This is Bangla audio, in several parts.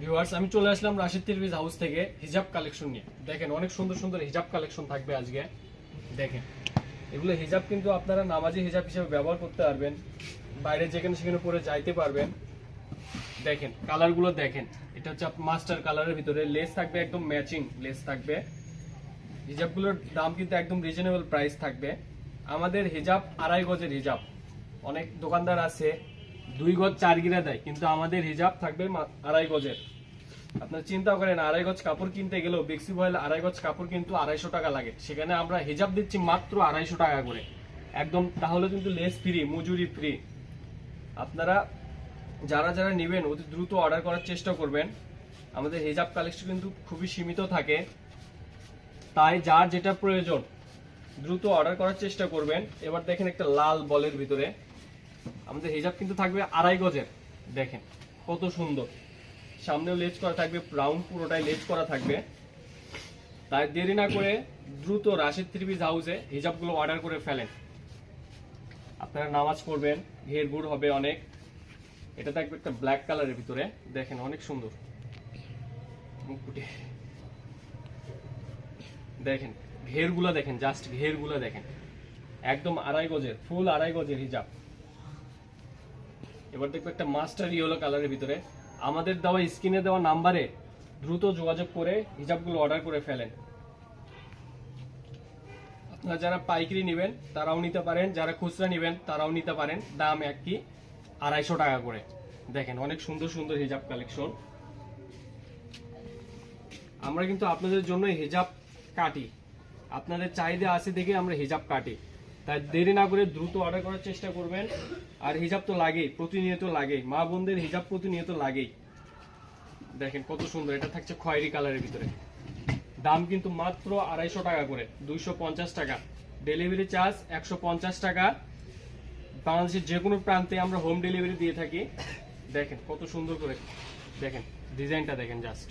ভিউয়ার্স আমি চলে আসলাম রাশিদ তিরভিজ হাউস থেকে হিজাব কালেকশন নিয়ে। দেখেন, অনেক সুন্দর সুন্দর হিজাব কালেকশন থাকবে আজকে। দেখেন, এগুলো হিজাব কিন্তু আপনারা নামাজি হিজাব হিসেবে ব্যবহার করতে পারবেন। বাইরে যেখানে সেখানে পরে যাইতে পারবেন। দেখেন কালারগুলো দেখেন। এটা হচ্ছে মাস্টার কালারের ভিতরে। লেস থাকবে, একদম ম্যাচিং লেস থাকবে। হিজাবগুলোর দাম কিন্তু একদম রিজনেবল প্রাইস থাকবে। আমাদের হিজাব আড়াই গজের হিজাব। অনেক দোকানদার আছে দুই গজ চার গিরা দেয়, কিন্তু আমাদের হিজাব থাকবে আড়াই গজের। আপনার চিন্তা করেন, আড়াই গজ কাপড় কিনতে গেলেও বেক্সি বয়েল আড়াই গজ কাপড় কিন্তু আড়াইশো টাকা লাগে। সেখানে আমরা হিজাব দিচ্ছি মাত্র আড়াইশো টাকা করে। একদম তাহলে কিন্তু লেস ফ্রি মজুরি ফ্রি আপনারা যারা যারা নেবেন, অতি দ্রুত অর্ডার করার চেষ্টা করবেন। আমাদের হিজাব কালেকশন কিন্তু খুবই সীমিত থাকে। তাই যার যেটা প্রয়োজন, দ্রুত অর্ডার করার চেষ্টা করবেন। এবার দেখেন একটা লাল বলের ভিতরে। আমাদের হিজাব কিন্তু থাকবে আড়াই গজের। দেখেন, কত সুন্দর। সামনেও লেজ করা থাকবে রাউন্ড পুরোটাই লেজ করা থাকবে। তাই দেরি না করে দ্রুত রাশিদ ত্রিপিস হাউসে হিজাবগুলো অর্ডার করে ফেলেন। আপনারা নামাজ পড়বেন, ঘের গুড় হবে অনেক। এটা থাকবে একটা ব্ল্যাক কালারের ভিতরে। দেখেন, অনেক সুন্দর। মুকুটি দেখেন, ঘেরগুলো দেখেন জাস্ট ঘেরগুলো দেখেন। একদম আড়াই গজের ফুল আড়াই গজের হিজাব। এবার দেখব একটা মাস্টার ইয়েলো কালারের ভিতরে। আমাদের দেওয়া স্ক্রিনে দেওয়া নাম্বারে দ্রুত যোগাযোগ করে হিজাবগুলো অর্ডার করে ফেলেন। আপনারা যারা পাইকারি নেবেন, তারাও নিতে পারেন। যারা খুচরা নেবেন, তারাও নিতে পারেন। দাম এক কি আড়াইশো টাকা করে। দেখেন, অনেক সুন্দর সুন্দর হিজাব কালেকশন আমরা কিন্তু আপনাদের জন্য হিজাব কাটি। আপনাদের চাহিদা আছে দেখে আমরা হিজাব কাটি। তাই দেরি না করে দ্রুত অর্ডার করার চেষ্টা করবেন। আর হিজাব তো লাগেই, প্রতিনিয়ত লাগেই। মা বোনদের হিজাব প্রতিনিয়ত লাগেই। দেখেন কত সুন্দর, এটা থাকছে খয়েরি কালারের ভিতরে। দাম কিন্তু মাত্র আড়াইশো টাকা করে, দুইশো পঞ্চাশ টাকা। ডেলিভারি চার্জ একশো পঞ্চাশ টাকা। বাংলাদেশের যে কোনো প্রান্তে আমরা হোম ডেলিভারি দিয়ে থাকি। দেখেন কত সুন্দর করে, দেখেন ডিজাইনটা দেখেন জাস্ট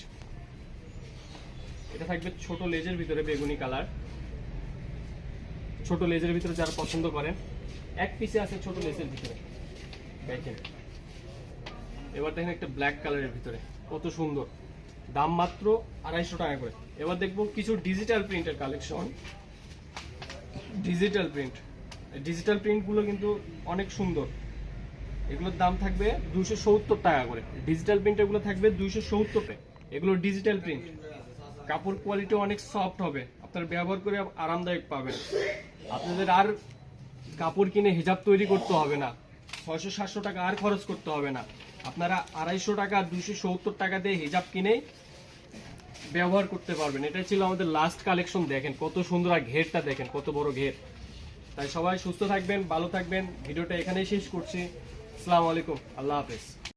এটা থাকবে ছোট লেজের ভিতরে বেগুনি কালার। ছোট লেজের ভিতরে যারা পছন্দ করেন এক পিসে আছে ছোট লেজের ভিতরে। দেখেন। এবার দেখেন একটা ব্ল্যাক কালারের ভিতরে। কত সুন্দর। দাম মাত্র আড়াইশো টাকা করে। এবার দেখব কিছু ডিজিটাল প্রিন্টের কালেকশন ডিজিটাল প্রিন্ট ডিজিটাল প্রিন্টগুলো কিন্তু অনেক সুন্দর। এগুলোর দাম থাকবে দুইশো সত্তর টাকা করে। ডিজিটাল প্রিন্ট এগুলো থাকবে দুইশো সত্তর এগুলো ডিজিটাল প্রিন্ট কাপড় কোয়ালিটি অনেক সফট হবে। আপনারা ব্যবহার করে আরামদায়ক পাবেন। আপনাদের আর কাপড় কিনে হিজাব তৈরি করতে হবে না। ছয়শো, সাতশো টাকা আর খরচ করতে হবে না। আপনারা আড়াইশো টাকা দুশো সত্তর টাকা দিয়ে হিজাব কিনেই ব্যবহার করতে পারবেন। এটা ছিল আমাদের লাস্ট কালেকশন দেখেন, কত সুন্দর আর ঘেরটা দেখেন, কত বড় ঘের। তাই সবাই সুস্থ থাকবেন, ভালো থাকবেন। ভিডিওটা এখানেই শেষ করছি। আসসালামু আলাইকুম, আল্লাহ হাফেজ।